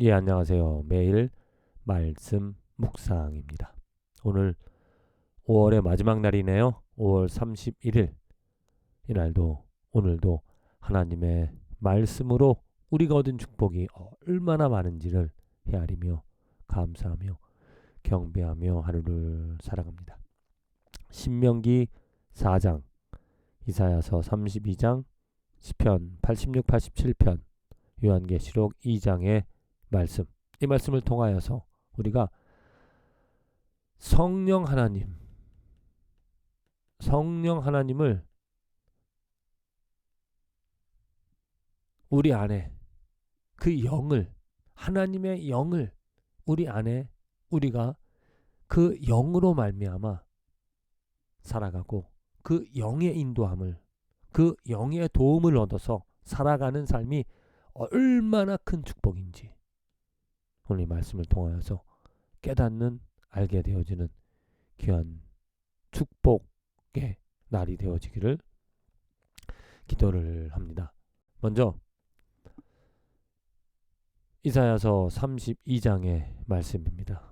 예, 안녕하세요. 매일 말씀 묵상입니다. 오늘 5월의 마지막 날이네요. 5월 31일. 이날도 오늘도 하나님의 말씀으로 우리가 얻은 축복이 얼마나 많은지를 헤아리며 감사하며 경배하며 하루를 살아갑니다. 신명기 4장, 이사야서 32장, 시편 86, 87편, 요한계시록 2장의 말씀, 이 말씀을 통하여서 우리가 성령 하나님, 성령 하나님을 우리 안에 그 영을 하나님의 영을 우리 안에 우리가 그 영으로 말미암아 살아가고 그 영의 인도함을 그 영의 도움을 얻어서 살아가는 삶이 얼마나 큰 축복인지 오늘 말씀을 통하여서 깨닫는 알게 되어지는 귀한 축복의 날이 되어지기를 기도를 합니다. 먼저 이사야서 32장의 말씀입니다.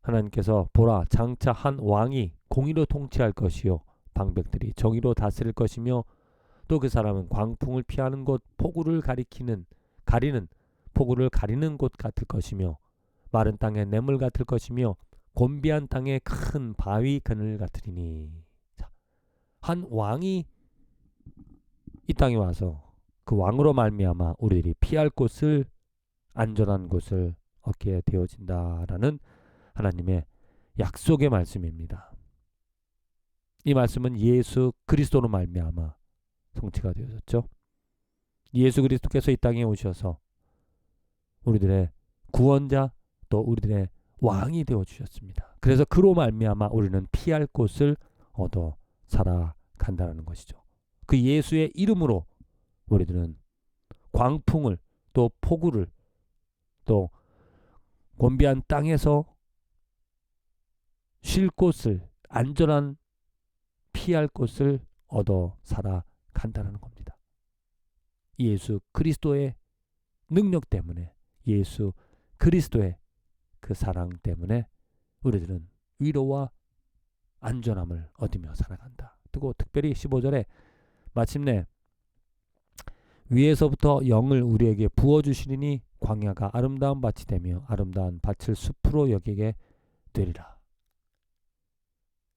하나님께서 보라 장차 한 왕이 공의로 통치할 것이요 방백들이 정의로 다스릴 것이며 또 그 사람은 광풍을 피하는 곳 폭우를 가리키는 가리는 폭우를 가리는 곳 같을 것이며 마른 땅의 냇물 같을 것이며 곤비한 땅의 큰 바위 그늘 같으리니 자, 한 왕이 이 땅에 와서 그 왕으로 말미암아 우리들이 피할 곳을 안전한 곳을 얻게 되어진다라는 하나님의 약속의 말씀입니다. 이 말씀은 예수 그리스도로 말미암아 성취가 되어졌죠. 예수 그리스도께서 이 땅에 오셔서 우리들의 구원자 또 우리들의 왕이 되어 주셨습니다. 그래서 그로 말미암아 우리는 피할 곳을 얻어 살아간다는 것이죠. 그 예수의 이름으로 우리들은 광풍을 또 폭우를 또 곤비한 땅에서 쉴 곳을 안전한 피할 곳을 얻어 살아간다는 겁니다. 예수 그리스도의 능력 때문에 예수 그리스도의 그 사랑 때문에 우리들은 위로와 안전함을 얻으며 살아간다. 그리고 특별히 15절에 마침내 위에서부터 영을 우리에게 부어 주시리니 광야가 아름다운 밭이 되며 아름다운 밭을 숲으로 여기게 되리라.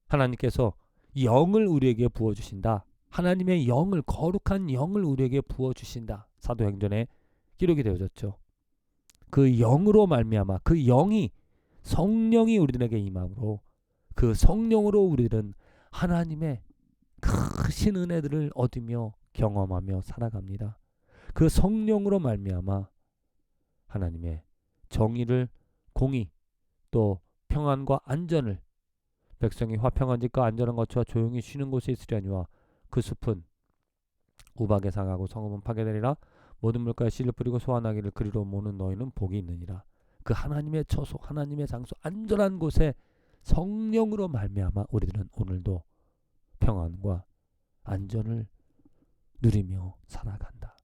하나님께서 영을 우리에게 부어 주신다. 하나님의 영을 거룩한 영을 우리에게 부어 주신다. 사도행전에 기록이 되어졌죠. 그 영으로 말미암아 그 영이 성령이 우리들에게 임함으로 그 성령으로 우리들은 하나님의 크신 은혜들을 얻으며 경험하며 살아갑니다. 그 성령으로 말미암아 하나님의 정의를 공의 또 평안과 안전을 백성이 화평한 집과 안전한 것과 조용히 쉬는 곳에 있으려니와 그 숲은 우박에 상하고 성읍은 파괴되리라 모든 물가에 씨를 뿌리고 소환하기를 그리로 모는 너희는 복이 있느니라. 그 하나님의 처소, 하나님의 장소, 안전한 곳에 성령으로 말미암아 우리들은 오늘도 평안과 안전을 누리며 살아간다.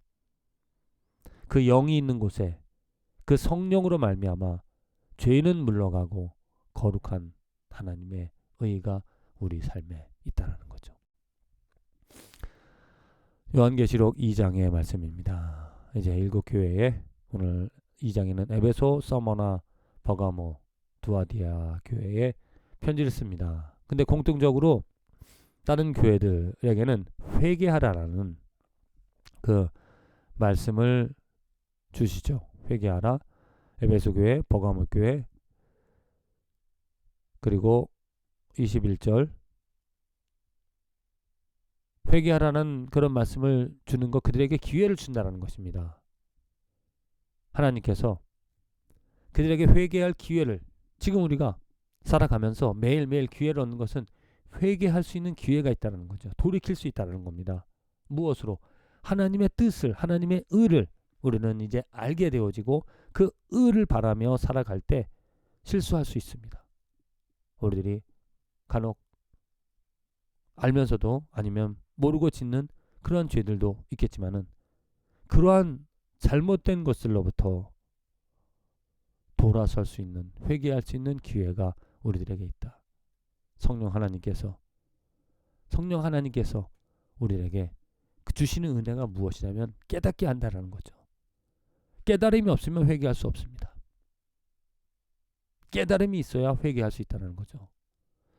그 영이 있는 곳에 그 성령으로 말미암아 죄는 물러가고 거룩한 하나님의 의가 우리 삶에 있다라는 거죠. 요한계시록 2장의 말씀입니다. 이제 일곱 교회에 오늘 2장에는 에베소, 서머나, 버가모, 두아디아 교회에 편지를 씁니다. 근데 공통적으로 다른 교회들에게는 회개하라라는 그 말씀을 주시죠. 회개하라. 에베소 교회, 버가모 교회 그리고 21절 회개하라는 그런 말씀을 주는 것 그들에게 기회를 준다라는 것입니다. 하나님께서 그들에게 회개할 기회를 지금 우리가 살아가면서 매일매일 기회를 얻는 것은 회개할 수 있는 기회가 있다는 거죠. 돌이킬 수 있다는 겁니다. 무엇으로? 하나님의 뜻을, 하나님의 의를 우리는 이제 알게 되어지고 그 의를 바라며 살아갈 때 실수할 수 있습니다. 우리들이 간혹 알면서도 아니면 모르고 짓는 그러한 죄들도 있겠지만은 그러한 잘못된 것들로부터 돌아설 수 있는 회개할 수 있는 기회가 우리들에게 있다. 성령 하나님께서 성령 하나님께서 우리에게 그 주시는 은혜가 무엇이냐면 깨닫게 한다라는 거죠. 깨달음이 없으면 회개할 수 없습니다. 깨달음이 있어야 회개할 수 있다는 거죠.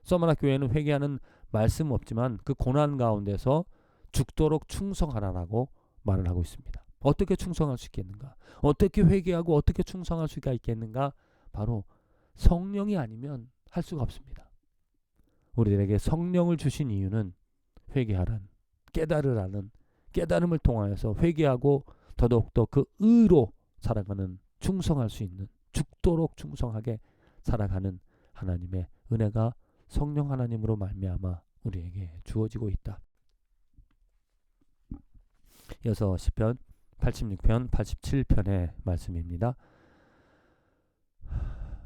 서머나 교회는 회개하는 말씀 없지만 그 고난 가운데서 죽도록 충성하라라고 말을 하고 있습니다. 어떻게 충성할 수 있겠는가? 어떻게 회개하고 어떻게 충성할 수가 있겠는가? 바로 성령이 아니면 할 수가 없습니다. 우리들에게 성령을 주신 이유는 회개하란 깨달으라는 깨달음을 통하여서 회개하고 더더욱더 그 의로 살아가는 충성할 수 있는 죽도록 충성하게 살아가는 하나님의 은혜가 성령 하나님으로 말미암아 우리에게 주어지고 있다. 이어서 시편 86편 87편의 말씀입니다.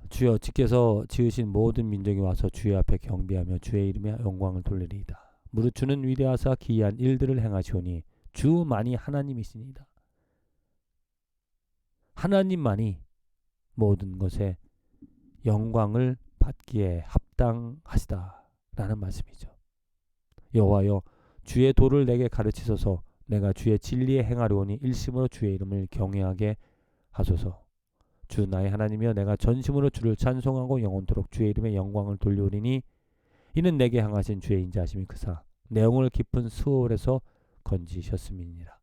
주여 주께서 지으신 모든 민족이 와서 주의 앞에 경배하며 주의 이름에 영광을 돌리리이다. 무릇 주는 위대하사 기이한 일들을 행하시오니 주만이 하나님이시니이다. 하나님만이 모든 것에 영광을 받기에 합당하시다라는 말씀이죠. 여호와여 주의 도를 내게 가르치소서 내가 주의 진리에 행하려오니 일심으로 주의 이름을 경외하게 하소서. 주 나의 하나님이여 내가 전심으로 주를 찬송하고 영원토록 주의 이름의 영광을 돌려오리니 이는 내게 향하신 주의 인자하심이 그사 내 영혼을 깊은 수월에서 건지셨음이니라.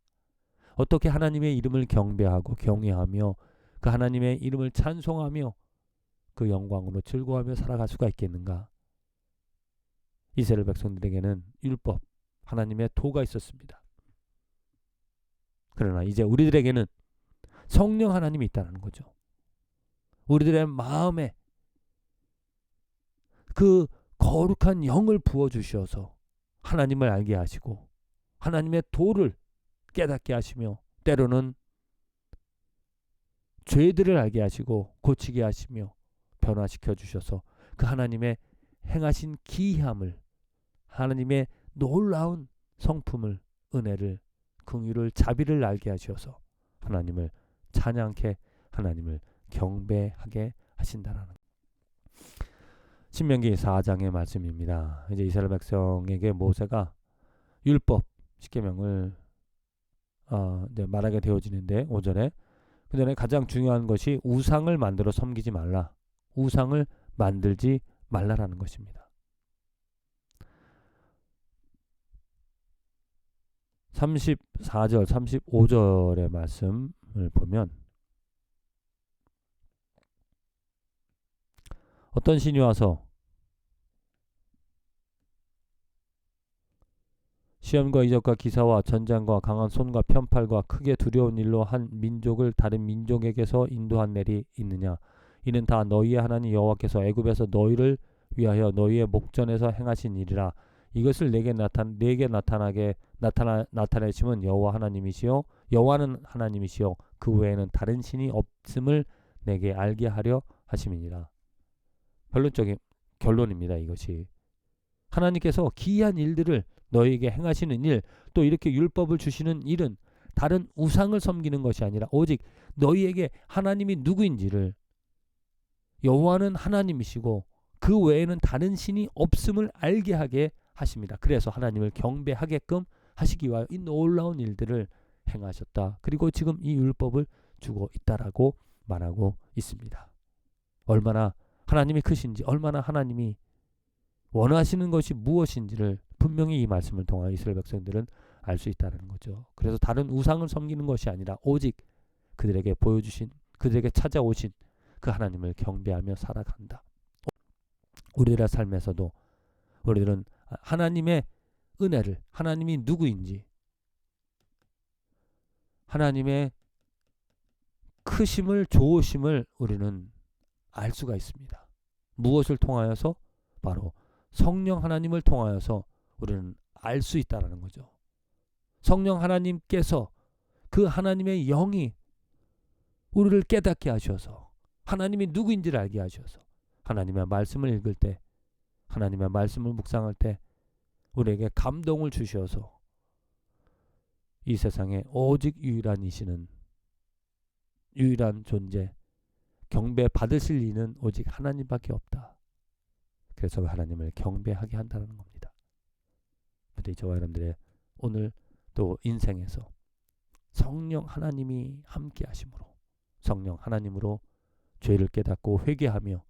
어떻게 하나님의 이름을 경배하고 경외하며 그 하나님의 이름을 찬송하며 그 영광으로 즐거워하며 살아갈 수가 있겠는가? 이스라엘 백성들에게는 율법, 하나님의 도가 있었습니다. 그러나 이제 우리들에게는 성령 하나님이 있다는 거죠. 우리들의 마음에 그 거룩한 영을 부어 주셔서 하나님을 알게 하시고 하나님의 도를 깨닫게 하시며 때로는 죄들을 알게 하시고 고치게 하시며 변화시켜 주셔서 그 하나님의 행하신 기이함을 하나님의 놀라운 성품을 은혜를 긍휼을 자비를 알게 하셔서 하나님을 찬양케 하나님을 경배하게 하신다라는 신명기 4장의 말씀입니다. 이제 이스라엘 백성에게 모세가 율법 십계명을 어, 이제 말하게 되어지는데 5절에 그 전에 가장 중요한 것이 우상을 만들어 섬기지 말라. 우상을 만들지 말라라는 것입니다. 34절, 35절의 말씀을 보면 어떤 신이 와서 시험과 이적과 기사와 전장과 강한 손과 편팔과 크게 두려운 일로 한 민족을 다른 민족에게서 인도한 날이 있느냐 이는 다 너희의 하나님 여호와께서 애굽에서 너희를 위하여 너희의 목전에서 행하신 일이라 이것을 내게 나타 내게 나타나게 나타나 나타내심은 여호와 하나님이시요 여호와는 하나님이시요 그 외에는 다른 신이 없음을 내게 알게 하려 하심이니라. 결론적인 결론입니다. 이것이 하나님께서 기이한 일들을 너희에게 행하시는 일, 또 이렇게 율법을 주시는 일은 다른 우상을 섬기는 것이 아니라 오직 너희에게 하나님이 누구인지를 여호와는 하나님이시고 그 외에는 다른 신이 없음을 알게 하게 하십니다. 그래서 하나님을 경배하게끔 하시기 위하여 이 놀라운 일들을 행하셨다. 그리고 지금 이 율법을 주고 있다라고 말하고 있습니다. 얼마나 하나님이 크신지, 얼마나 하나님이 원하시는 것이 무엇인지를 분명히 이 말씀을 통하여 이스라엘 백성들은 알 수 있다는 거죠. 그래서 다른 우상을 섬기는 것이 아니라 오직 그들에게 보여주신, 그들에게 찾아오신 그 하나님을 경배하며 살아간다. 우리들의 삶에서도 우리들은 하나님의 은혜를 하나님이 누구인지 하나님의 크심을 좋으심을 우리는 알 수가 있습니다. 무엇을 통하여서 바로 성령 하나님을 통하여서 우리는 알 수 있다라는 거죠. 성령 하나님께서 그 하나님의 영이 우리를 깨닫게 하셔서 하나님이 누구인지를 알게 하셔서 하나님의 말씀을 읽을 때 하나님의 말씀을 묵상할 때 우리에게 감동을 주셔서 이 세상에 오직 유일한 이시는 유일한 존재 경배 받으실 이는 오직 하나님밖에 없다. 그래서 하나님을 경배하게 한다는 겁니다. 근데 저와 여러분들의 오늘 또 인생에서 성령 하나님이 함께 하심으로 성령 하나님으로 죄를 깨닫고 회개하며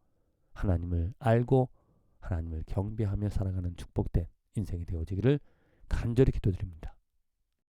하나님을 알고 하나님을 경배하며 살아가는 축복된 인생이 되어지기를 간절히 기도드립니다.